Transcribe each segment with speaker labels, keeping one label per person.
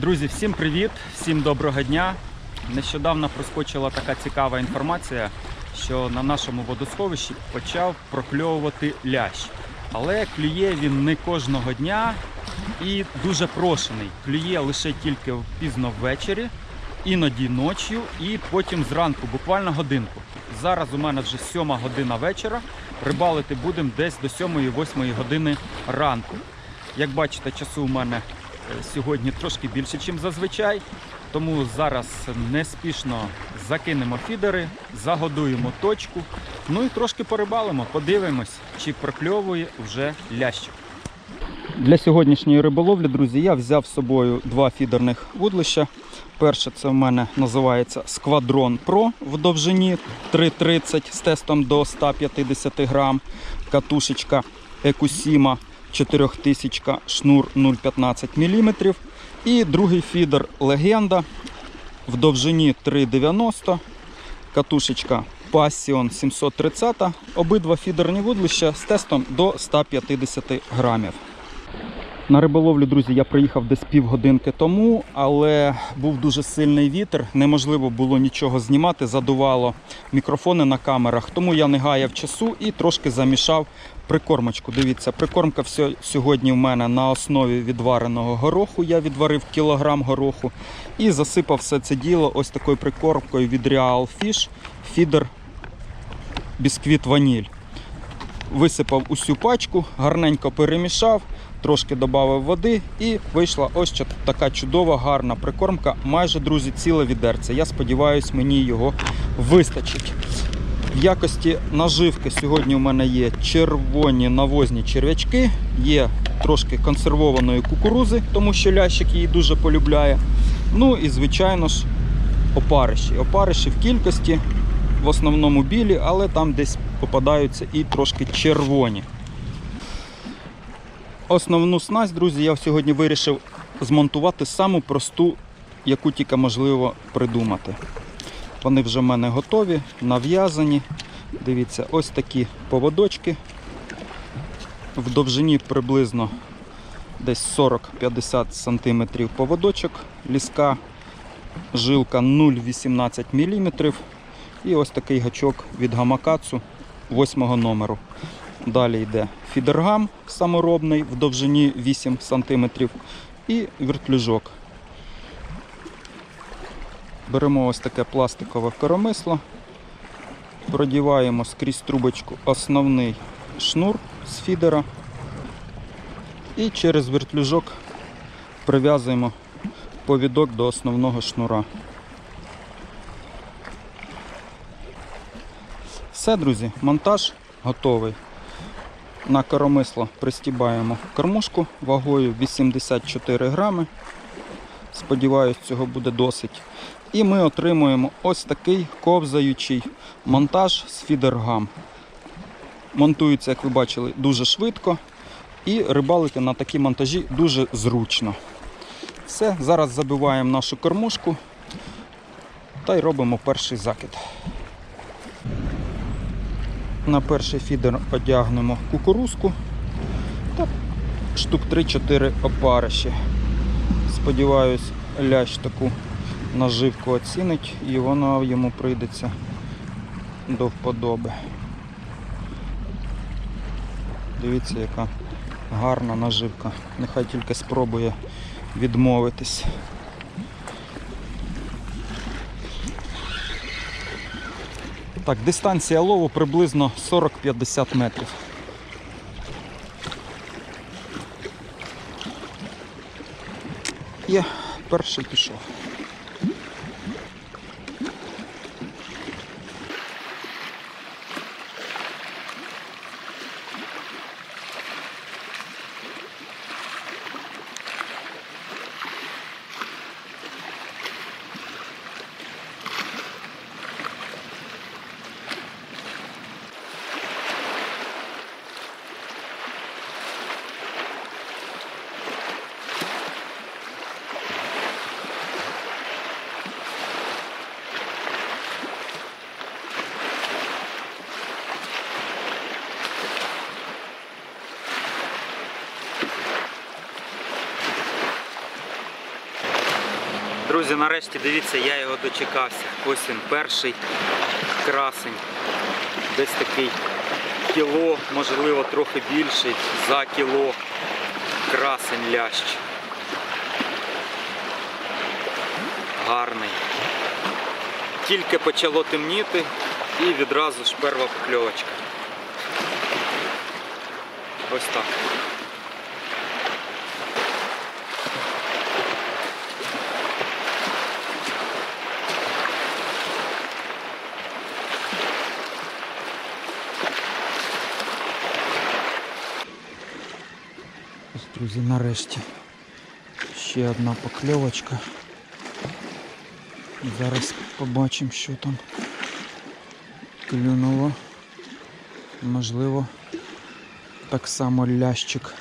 Speaker 1: Друзі, всім привіт, всім доброго дня. Нещодавно проскочила така цікава інформація, що на нашому водосховищі почав прокльовувати лящ. Але клює він не кожного дня і дуже прошений. Клює лише тільки пізно ввечері, іноді ночі і потім зранку, буквально годинку. Зараз у мене вже сьома година вечора. Рибалити будемо десь до 7-8 години ранку. Як бачите, часу у мене сьогодні трошки більше, ніж зазвичай. Тому зараз неспішно закинемо фідери, загодуємо точку. Ну і трошки порибалимо, подивимось, чи прокльовує вже лящик. Для сьогоднішньої риболовлі, друзі, я взяв з собою два фідерних вудлища. Перше це в мене називається Сквадрон Pro в довжині 3,30 з тестом до 150 грам. Катушечка Екусіма 4000 шнур 0,15 мм. І другий фідер Легенда в довжині 3,90 катушечка Passion 730. Обидва фідерні вудлища з тестом до 150 грамів. На риболовлю, друзі, я приїхав десь півгодинки тому, але був дуже сильний вітер. Неможливо було нічого знімати, задувало мікрофони на камерах. Тому я не гаяв часу і трошки замішав прикормочку. Дивіться, прикормка сьогодні в мене на основі відвареного гороху. Я відварив кілограм гороху і засипав все це діло ось такою прикормкою від Real Fish Feeder Бісквіт Ваніль. Висипав усю пачку, гарненько перемішав трошки додав води і вийшла ось така чудова, гарна прикормка. Майже, друзі, ціле відерце. Я сподіваюся, мені його вистачить. В якості наживки сьогодні у мене є червоні навозні черв'ячки, є трошки консервованої кукурузи, тому що лящик її дуже полюбляє. Ну і, звичайно ж, опариші. Опариші в кількості, в основному білі, але там десь попадаються і трошки червоні. Основну снасть, друзі, я сьогодні вирішив змонтувати саму просту, яку тільки можливо придумати. Вони вже в мене готові, нав'язані. Дивіться, ось такі поводочки. В довжині приблизно десь 40-50 см поводочок, ліска, жилка 0,18 мм. І ось такий гачок від гамакацу 8 номеру. Далі йде фідергам саморобний в довжині 8 см і вертлюжок. Беремо ось таке пластикове коромисло, продіваємо скрізь трубочку основний шнур з фідера і через вертлюжок прив'язуємо повідок до основного шнура. Все, друзі, монтаж готовий. На коромисло пристібаємо кормушку вагою 84 грами. Сподіваюсь, цього буде досить. І ми отримуємо ось такий ковзаючий монтаж з фідергам. Монтується, як ви бачили, дуже швидко. І рибалити на такі монтажі дуже зручно. Все, зараз забиваємо нашу кормушку та й робимо перший закид. На перший фідер одягнемо кукурузку та штук 3-4 опариші. Сподіваюсь, лящ таку наживку оцінить і вона йому прийдеться до вподоби. Дивіться, яка гарна наживка. Нехай тільки спробує відмовитись. Так, дистанція лову приблизно 40-50 метрів. Є, перший пішов.
Speaker 2: Друзі, нарешті дивіться, я його дочекався. Ось він перший красень. Десь такий кіло, можливо, трохи більший, за кіло красень лящ. Гарний. Тільки почало темніти і відразу ж перша покльовочка. Ось так. Друзі, нарешті ще одна покльовочка. Зараз побачимо, що там клюнуло. Можливо, так само лящик.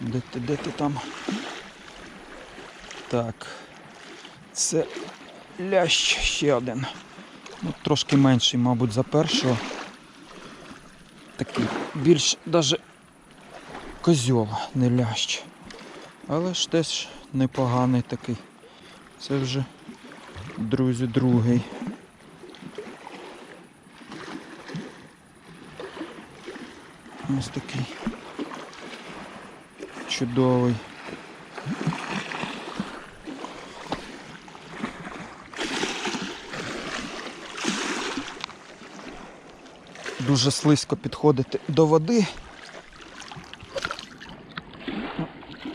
Speaker 2: Де ти, де ти там? Так. Це лящ ще один. Ну, трошки менший, мабуть, за першого. Такий більш даже козьол, не лящ. Але ж теж непоганий такий. Це вже, друзі, другий. Ось такий чудовий. Дуже слизько підходити до води.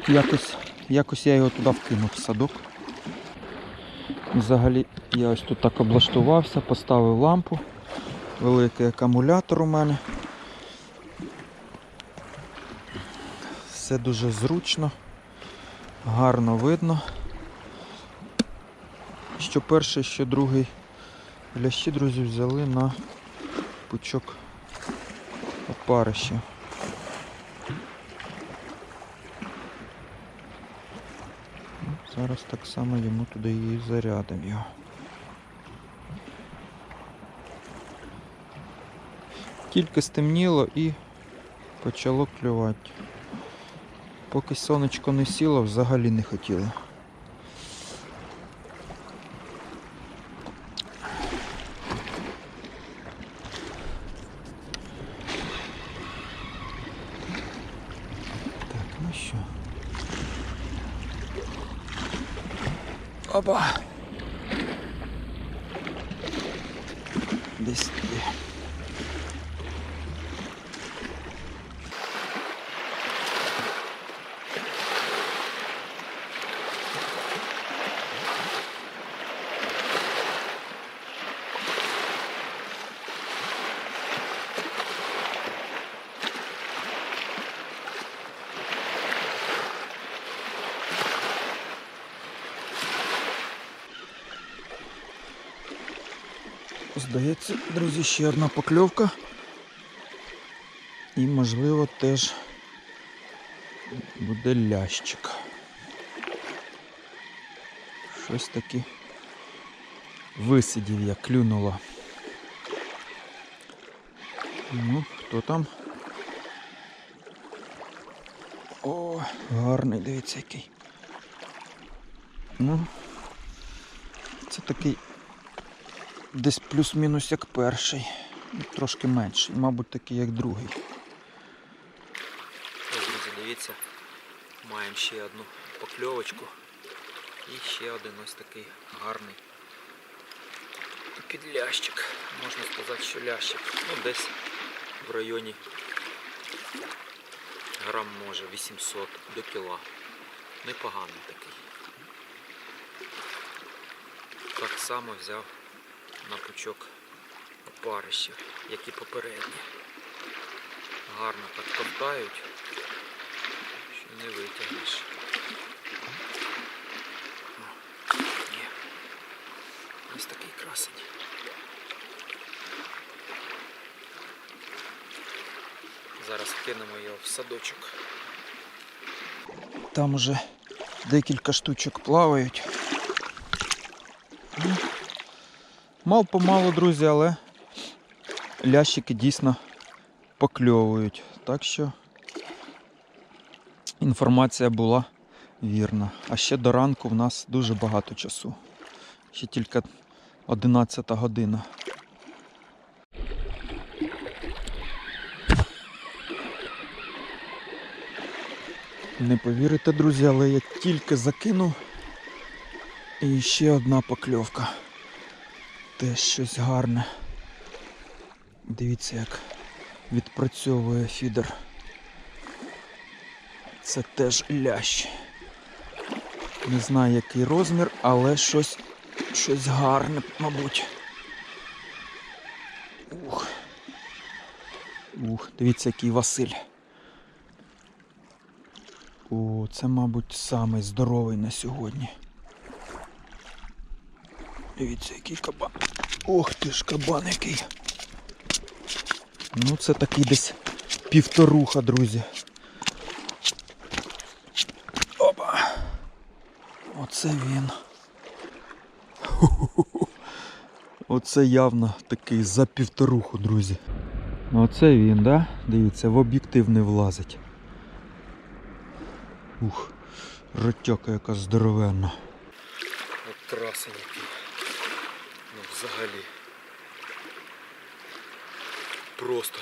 Speaker 2: Якось, якось я його туди вкинув в садок. Взагалі я ось тут так облаштувався, поставив лампу, великий акумулятор у мене. Все дуже зручно, гарно видно. Що перший, що другий лящі, друзі, взяли на пучок опарища. Зараз так само йому туди і зарядимо його. Тільки стемніло і почало клювати. Поки сонечко не сіло, взагалі не хотіло. Так, ну що. Опа. Десь туди. Здається, друзі, ще одна покльовка. І можливо теж буде лящик. Щось таке висидів я, клюнуло. Ну, хто там? О, гарний, дивіться який. Ну, це такий десь плюс-мінус як перший. Ну, Трошки менший, мабуть, такий як другий.
Speaker 3: Ось, друзі, дивіться, маємо ще одну покльовочку і ще один ось такий гарний підлящик. Можна сказати, що лящик. Ну, десь в районі грам може 800 до кіла. Непоганий такий. Так само взяв на пучок опарища, як і попередні. Гарно так ковтають що не витягнеш. Ось такий красень. Зараз вкинемо його в садочок.
Speaker 2: Там уже декілька штучок плавають. Мал помалу, друзі, але лящики дійсно покльовують. Так що інформація була вірна. А ще до ранку в нас дуже багато часу. Ще тільки 11 година. Не повірите, друзі, але я тільки закинув. І ще одна покльовка. Теж щось гарне. Дивіться, як відпрацьовує фідер. Це теж лящ. Не знаю який розмір, але щось, щось гарне, мабуть. Ух. Ух, дивіться, який Василь. О, це, мабуть, самий здоровий на сьогодні. Дивіться, який кабан. Ох ти ж кабан який. Ну, це такий десь півторуха, друзі. Опа. Оце він. Оце явно такий за півторуху, друзі. Ну, Оце він, да? Дивіться, в об'єктив не влазить. Ух, ротяка яка здоровенна.
Speaker 3: От красень який. Ну взагалі. Просто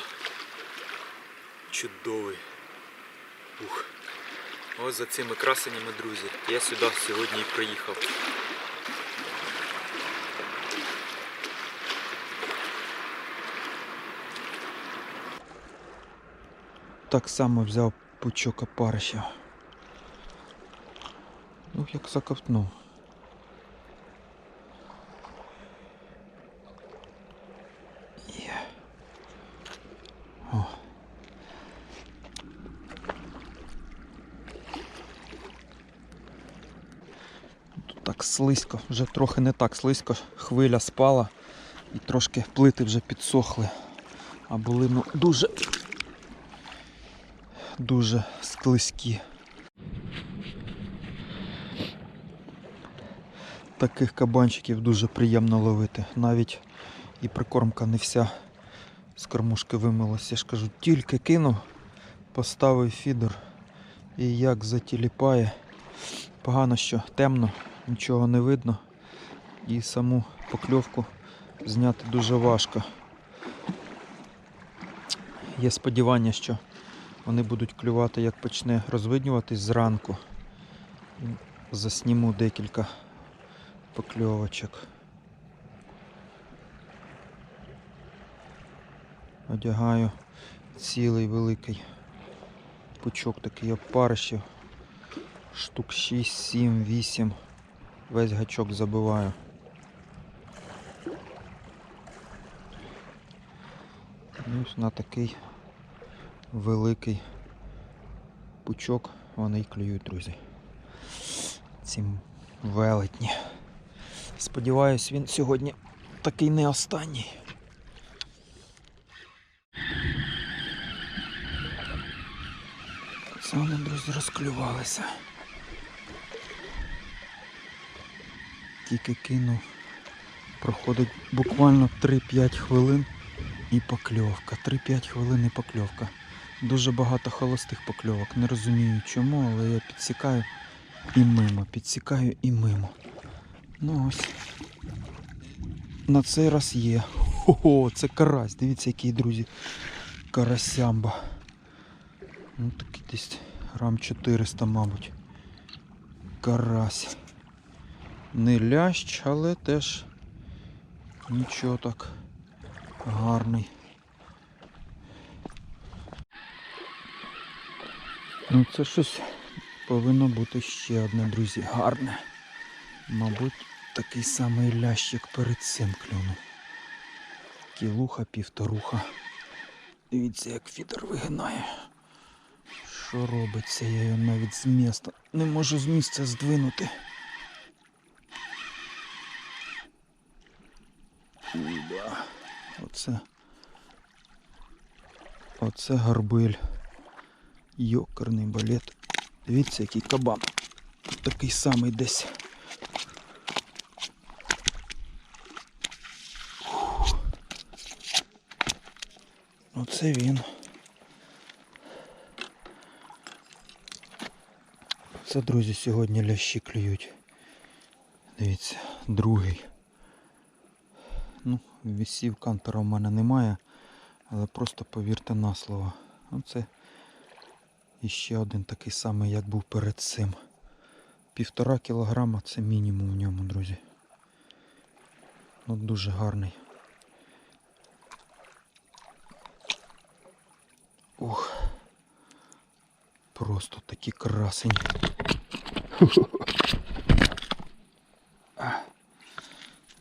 Speaker 3: чудовий. Ух. Ось за цими красенями, друзі. Я сюди сьогодні і приїхав.
Speaker 2: Так само взяв пучок опарища. Ух, як заковтнув. Слизько, вже трохи не так слизько, хвиля спала і трошки плити вже підсохли. А були ну дуже дуже склизькі. Таких кабанчиків дуже приємно ловити. Навіть і прикормка не вся з кормушки вимилася. Я ж кажу, тільки кинув, поставив фідер і як затіліпає. Погано, що темно, нічого не видно. І саму покльовку зняти дуже важко. Є сподівання, що вони будуть клювати, як почне розвиднюватись зранку. Засніму декілька покльовочок. Одягаю цілий великий пучок такий опарищів. Штук 6, 7, 8. Весь гачок забиваю. І ось на такий великий пучок вони й клюють, друзі. Ці велетні. Сподіваюсь, він сьогодні такий не останній. Це вони, друзі, розклювалися. Тільки кинув. Проходить буквально 3-5 хвилин і покльовка. 3-5 хвилин і покльовка. Дуже багато холостих покльовок. Не розумію чому, але я підсікаю і мимо, підсікаю і мимо. Ну ось. На цей раз є. Ого, це карась. Дивіться, який, друзі. Карасямба. Ну такий десь грам 400, мабуть. Карась. Не лящ, але теж нічого так гарний. Ну це щось повинно бути ще одне, друзі, гарне. Мабуть, такий самий лящ, як перед цим клюнув. Кілуха, півторуха. Дивіться, як фідер вигинає. Що робиться? Я його навіть з міста не можу з місця здвинути. оце. Оце горбиль. Йокарний балет. Дивіться, який кабан. Такий самий десь. Оце він. Це, друзі, сьогодні лящі клюють. Дивіться, другий. Ну, вісів кантера в мене немає, але просто повірте на слово. Оце іще один такий самий, як був перед цим. Півтора кілограма це мінімум в ньому, друзі. Ну, дуже гарний. Ух. Просто такі красень. А.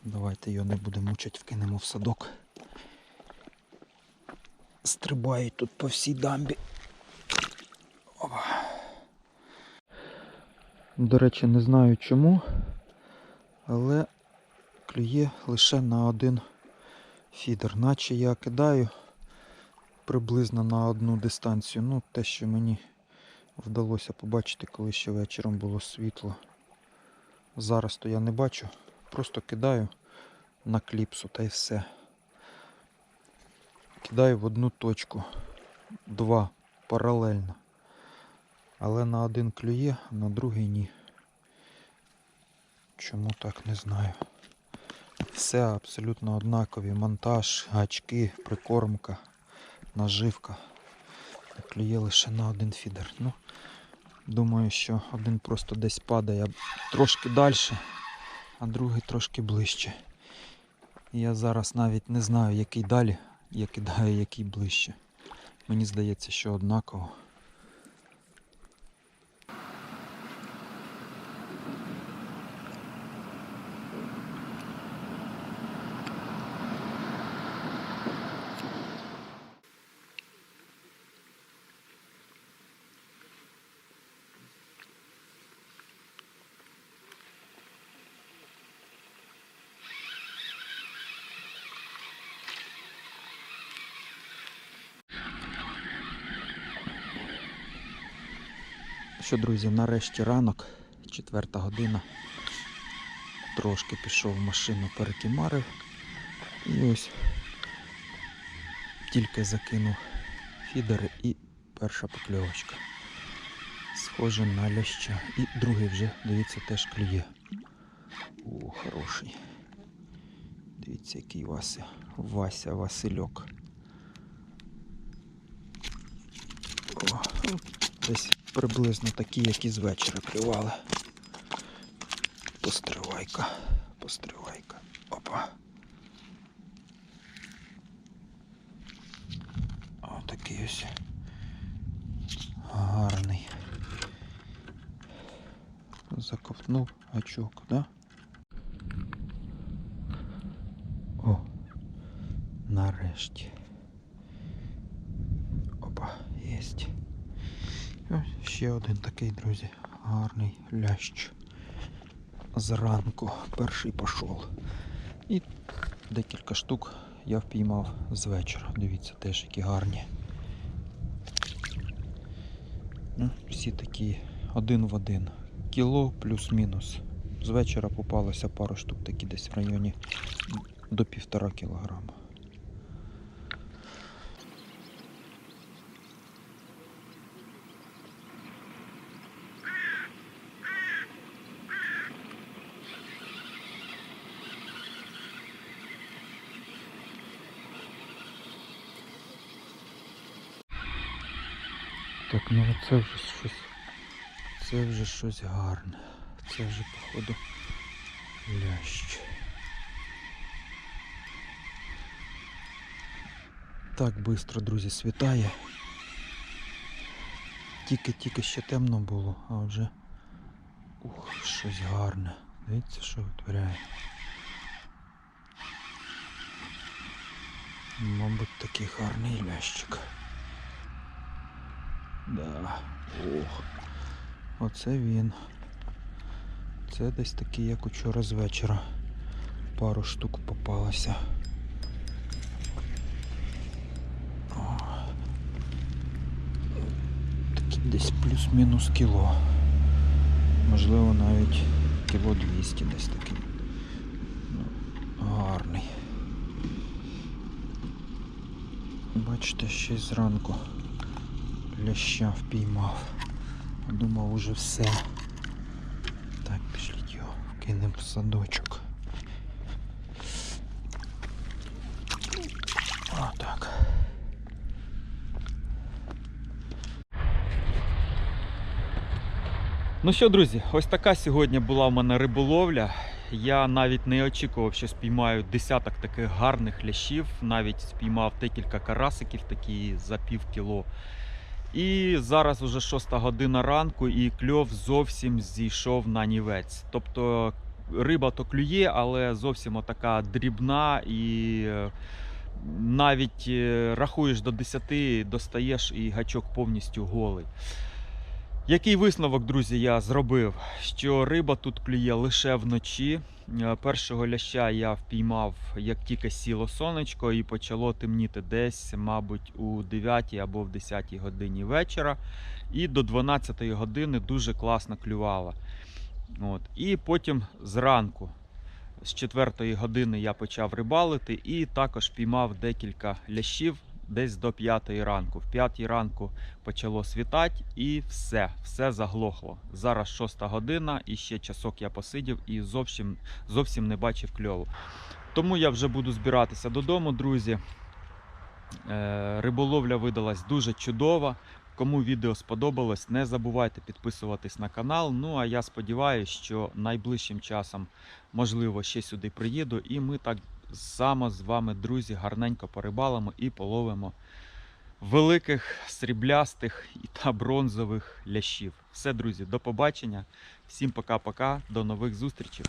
Speaker 2: Давайте його не будемо мучити, вкинемо в садок. Стрибають тут по всій дамбі. Опа. До речі, не знаю чому, але клює лише на один фідер. Наче я кидаю приблизно на одну дистанцію. Ну, те, що мені вдалося побачити, коли ще вечором було світло. Зараз то я не бачу. Просто кидаю на кліпсу та й все. Кидаю в одну точку. Два паралельно. Але на один клює, на другий ні. Чому так не знаю. Все абсолютно однакові. Монтаж, гачки, прикормка, наживка. Клює лише на один фідер. Ну, думаю, що один просто десь падає трошки далі, а другий трошки ближче. Я зараз навіть не знаю, який далі я кидаю, який ближче. Мені здається, що однаково. Що, друзі, нарешті ранок, четверта година. Трошки пішов в машину, перекимарив. І ось тільки закинув фідери і перша покльовочка. Схоже на ляща. І другий вже, дивіться, теж клює. О, хороший. Дивіться, який Вася. Вася Васильок. О, десь приблизно такі, як і з вечора клювали. Постривайка, постривайка. Опа. О, такий ось гарний. Заковтнув гачок, да? О, нарешті. Опа, єсть. Ось ще один такий, друзі, гарний лящ. Зранку перший пішов. І декілька штук я впіймав з вечора. Дивіться, теж які гарні. Ну, всі такі один в один. Кіло плюс-мінус. З вечора попалося пару штук такі десь в районі до півтора кілограма. Ну це вже щось. Це вже щось гарне. Це вже, походу, лящ. Так швидко, друзі, світає. Тільки-тільки ще темно було, а вже ух, щось гарне. Дивіться, що витворяє. Мабуть, такий гарний лящик. Да. Ох. Оце він. Це десь такий, як учора з вечора. Пару штук попалося. О. Десь плюс-мінус кіло. Можливо навіть кіло 200 десь такий. Ну, гарний. Бачите, ще й зранку ляща впіймав. Думав уже все.
Speaker 3: Кинемо в садочок. Отак.
Speaker 2: Ну що, друзі, ось така сьогодні була в мене риболовля. Я навіть не очікував, що спіймаю десяток таких гарних лящів, навіть спіймав декілька карасиків такі за пів кіло. І зараз вже 6 година ранку, і кльов зовсім зійшов на нівець. Тобто риба то клює, але зовсім така дрібна і е, навіть е, рахуєш до 10, достаєш і гачок повністю голий. Який висновок, друзі, я зробив? Що риба тут клює лише вночі. Е, Першого ляща я впіймав, як тільки сіло сонечко, і почало темніти десь, мабуть, у 9 або в 10 годині вечора. І до 12 години дуже класно клювала. От. І потім зранку, з 4 години я почав рибалити і також піймав декілька лящів десь до 5 ранку. В 5 ранку почало світати і все, все заглохло. Зараз 6 година, і ще часок я посидів і зовсім, зовсім не бачив кльову. Тому я вже буду збиратися додому, друзі. Е, Риболовля видалась дуже чудова. Кому відео сподобалось, не забувайте підписуватись на канал. Ну а я сподіваюся, що найближчим часом, можливо, ще сюди приїду, і ми так само з вами, друзі, гарненько порибалимо і половимо великих сріблястих та бронзових лящів. Все, друзі, до побачення. Всім пока-пока, до нових зустрічей.